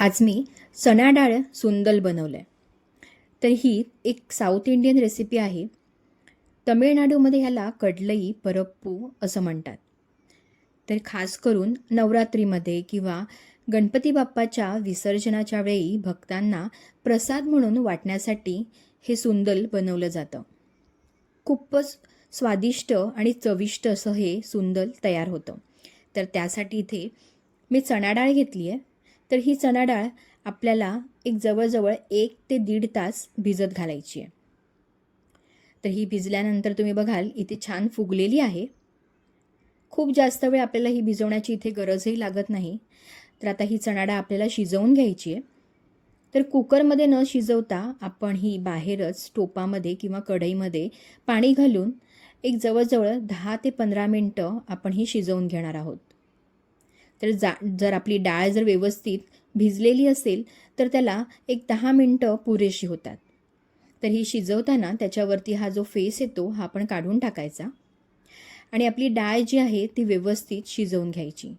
आज मी चणा डाळ सुंदल बनवलं आहे तर ही एक साऊथ इंडियन रेसिपी आहे. तमिळनाडूमध्ये ह्याला कडलई परप्पू असं म्हणतात. तर खास करून नवरात्रीमध्ये किंवा गणपती बाप्पाच्या विसर्जनाच्या वेळी भक्तांना प्रसाद म्हणून वाटण्यासाठी हे सुंदल बनवलं जातं. खूपच स्वादिष्ट आणि चविष्ट असं हे सुंदल तयार होतं. तर त्यासाठी इथे मी चणाडाळ घेतली आहे तर ही चणा डाळ आपल्याला एक जवळजवळ एक ते दीड तास भिजत घालायची आहे. तर ही भिजल्यानंतर तुम्ही बघाल इथे छान फुगलेली आहे. खूप जास्त वेळ आपल्याला ही भिजवण्याची इथे गरजही लागत नाही. तर आता ही चणा डाळ आपल्याला शिजवून घ्यायची आहे. तर कुकरमध्ये न शिजवता आपण ही बाहेरच टोपामध्ये किंवा कढईमध्ये पाणी घालून एक जवळजवळ दहा ते पंधरा मिनटं आपण ही शिजवून घेणार आहोत. तर जा जर आपली डाळ जर व्यवस्थित भिजलेली असेल तर त्याला एक दहा मिनटं पुरेशी होतात. तर ही शिजवताना त्याच्यावरती हा जो फेस येतो हा आपण काढून टाकायचा. आणि आपली डाळ जी आहे ती व्यवस्थित शिजवून घ्यायची.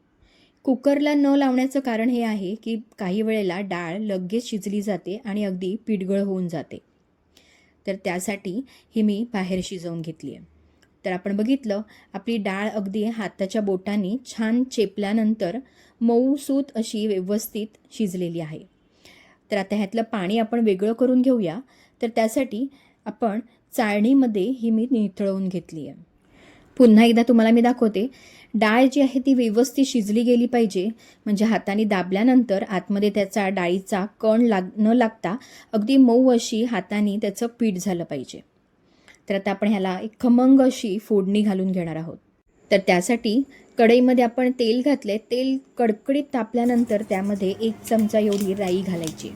कुकरला न लावण्याचं कारण हे आहे की काही वेळेला डाळ लगेच शिजली जाते आणि अगदी पिडगळ होऊन जाते. तर त्यासाठी ही मी बाहेर शिजवून घेतली आहे तर आपण बघितलं आपली डाळ अगदी हाताच्या बोटांनी छान चेपल्यानंतर मऊसूत अशी व्यवस्थित शिजलेली आहे. तर आता ह्यातलं पाणी आपण वेगळं करून घेऊया. तर त्यासाठी आपण चाळणीमध्ये ही मी निथळवून घेतली आहे. पुन्हा एकदा तुम्हाला मी दाखवते. डाळ जी आहे ती व्यवस्थित शिजली गेली पाहिजे. म्हणजे हाताने दाबल्यानंतर आतमध्ये त्याचा डाळीचा कण लाग न लागता अगदी मऊ अशी हाताने त्याचं पीठ झालं पाहिजे. तर आता आपण ह्याला एक खमंग अशी फोडणी घालून घेणार आहोत. तर त्यासाठी कढईमध्ये आपण तेल घातले तेल कडकडीत तापल्यानंतर त्यामध्ये एक चमचा एवढी राई घालायची.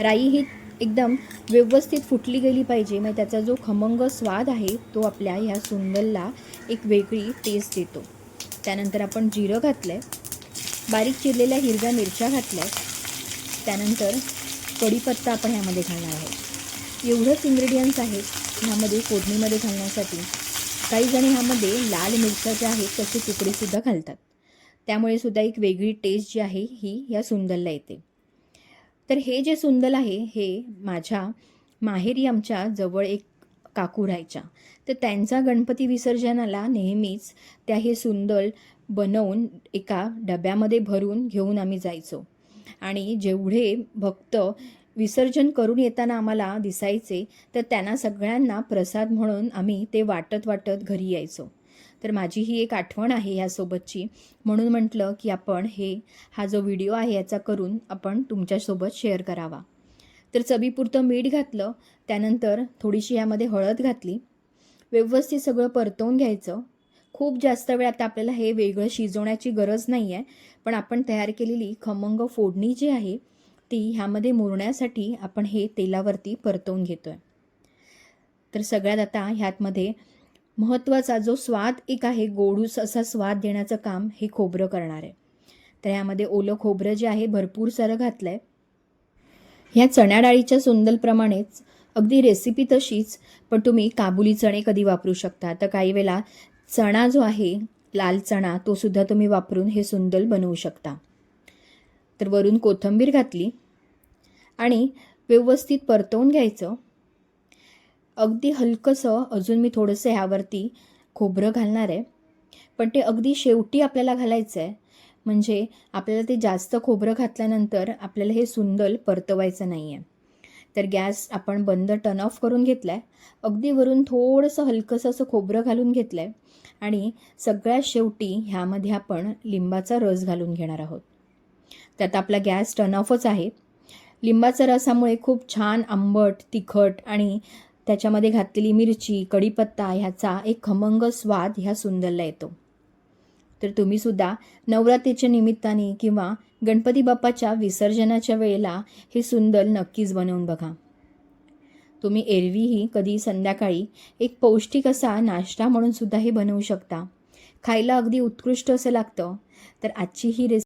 राई ही एकदम व्यवस्थित फुटली गेली पाहिजे. मग त्याचा जो खमंग स्वाद आहे तो आपल्या ह्या सुंदलला एक वेगळी टेस्ट देतो. त्यानंतर आपण जिरं घातलं आहे बारीक चिरलेल्या हिरव्या मिरच्या घातल्या त्यानंतर कढीपत्ता आपण ह्यामध्ये घालणार आहोत. एवढंच इन्ग्रेडियंट्स आहेत ह्यामध्ये फोडणीमध्ये घालण्यासाठी काही जण ह्यामध्ये लाल मिरच्या ज्या आहेत त्याची तुकडेसुद्धा घालतात. त्यामुळे सुद्धा एक वेगळी टेस्ट जी आहे ही या सुंदलला येते. तर हे जे सुंदल आहे हे माझ्या माहेरी आमच्या जवळ एक काकू राहायच्या. तर त्यांचा गणपती विसर्जनाला नेहमीच त्या हे सुंदल बनवून एका डब्यामध्ये भरून घेऊन आम्ही जायचो. आणि जेवढे भक्त विसर्जन करून येताना आम्हाला दिसायचे तर त्यांना सगळ्यांना प्रसाद म्हणून आम्ही ते वाटत वाटत घरी यायचो. तर माझी ही एक आठवण आहे ह्यासोबतची म्हणून म्हटलं की आपण हे हा जो व्हिडिओ आहे याचा करून आपण तुमच्यासोबत शेअर करावा. तर चवीपुरतं मीठ घातलं त्यानंतर थोडीशी यामध्ये हळद घातली. व्यवस्थित सगळं परतवून घ्यायचं. खूप जास्त वेळ आता आपल्याला हे वेगळं शिजवण्याची गरज नाही आहे पण आपण तयार केलेली खमंग फोडणी जी आहे ती ह्यामध्ये मुरण्यासाठी आपण हे तेलावरती परतवून घेतो आहे तर सगळ्यात आता ह्यातमध्ये महत्त्वाचा जो स्वाद एक आहे गोडूस असा स्वाद देण्याचं काम हे खोबरं करणार आहे. तर ह्यामध्ये ओलं खोबरं जे आहे भरपूर सारं घातलं आहे ह्या चण्या डाळीच्या सुंदलप्रमाणेच अगदी रेसिपी तशीच पण तुम्ही काबुली चणे कधी वापरू शकता. तर काही वेळेला चणा जो आहे लाल चणा तोसुद्धा तुम्ही वापरून हे सुंदल बनवू शकता. तर वरून कोथिंबीर घातली. आणि व्यवस्थित परतवून घ्यायचं. अगदी हलकंसं अजून मी थोडंसं ह्यावरती खोबरं घालणार आहे. पण ते अगदी शेवटी आपल्याला घालायचं आहे म्हणजे आपल्याला ते जास्त खोबरं घातल्यानंतर आपल्याला हे सुंदल परतवायचं नाही आहे तर गॅस आपण बंद टर्न ऑफ करून घेतला आहे अगदी वरून थोडंसं हलकंसं असं खोबरं घालून घेतलं आहे आणि सगळ्यात शेवटी ह्यामध्ये आपण लिंबाचा रस घालून घेणार आहोत. त्यात आपला गॅस टर्न ऑफच आहे. लिंबाच्या रसामुळे खूप छान आंबट तिखट आणि त्याच्यामध्ये घातलेली मिरची कढीपत्ता ह्याचा एक खमंग स्वाद ह्या सुंदरला येतो. तर तुम्हीसुद्धा नवरात्रीच्या निमित्ताने किंवा गणपती बाप्पाच्या विसर्जनाच्या वेळेला हे सुंदर नक्कीच बनवून बघा. तुम्ही एरवीही कधी संध्याकाळी एक पौष्टिक असा नाश्ता म्हणून सुद्धा हे बनवू शकता. खायला अगदी उत्कृष्ट असं लागतं. तर आजची ही रेसिपी